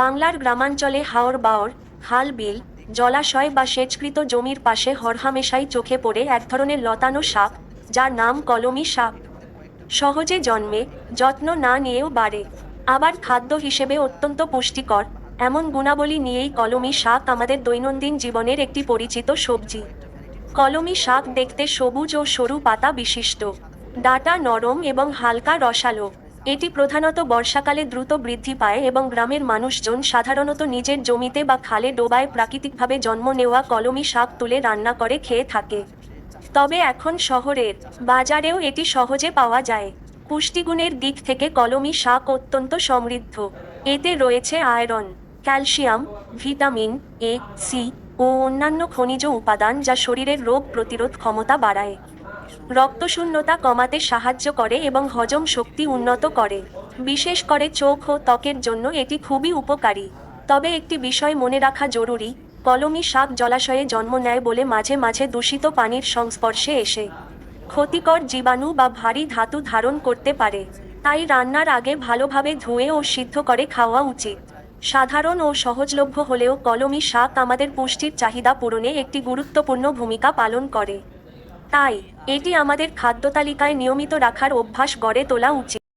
বাংলার গ্রামাঞ্চলে হাওর বাওর, হাল বিল, জলাশয় বা সেচকৃত জমির পাশে হরহামেশাই চোখে পড়ে এক ধরনের লতানো সাপ, যার নাম কলমি সাপ। সহজে জন্মে, যত্ন না নিয়েও বাড়ে। আবার খাদ্য হিসেবে অত্যন্ত পুষ্টিকর, এমন গুণাবলী নিয়েই কলমি শাক আমাদের দৈনন্দিন জীবনের একটি পরিচিত সবজি। কলমি শাক দেখতে সবুজ ও সরু পাতা বিশিষ্ট। ডাটা নরম এবং হালকা রসালো। এটি প্রধানত বর্ষাকালে দ্রুত বৃদ্ধি পায় এবং গ্রামের মানুষজন সাধারণত নিজের জমিতে বা খালে ডোবায় প্রাকৃতিকভাবে জন্ম নেওয়া কলমি শাক তুলে রান্না করে খেয়ে থাকে। তবে এখন শহরের বাজারেও এটি সহজে পাওয়া যায়। পুষ্টিগুণের দিক থেকে কলমি শাক অত্যন্ত সমৃদ্ধ। এতে রয়েছে iron, calcium, vitamin A, C ও অন্যান্য খনিজ উপাদান যা শরীরের রোগ প্রতিরোধ ক্ষমতা বাড়ায়। রক্তশূন্যতা কমাতে সাহায্য করে এবং হজম শক্তি উন্নত করে। বিশেষ করে চোখ ও ত্বকের জন্য এটি খুবই উপকারী। তবে একটি বিষয় মনে রাখা জরুরি, কলমি শাক জলাশয়ে জন্ম নেয় বলে মাঝে মাঝে দূষিত পানির সংস্পর্শে এসে ক্ষতিকর জীবাণু বা ভারী ধাতু ধারণ করতে পারে। তাই রান্নার আগে ভালোভাবে ধুয়ে ও সিদ্ধ করে খাওয়া উচিত। সাধারণ ও সহজলভ্য হলেও কলমি শাক আমাদের পুষ্টির চাহিদা পূরণে একটি গুরুত্বপূর্ণ ভূমিকা পালন করে। তাই এটি আমাদের খাদ্য তালিকায় নিয়মিত রাখার অভ্যাস গড়ে তোলা উচিত।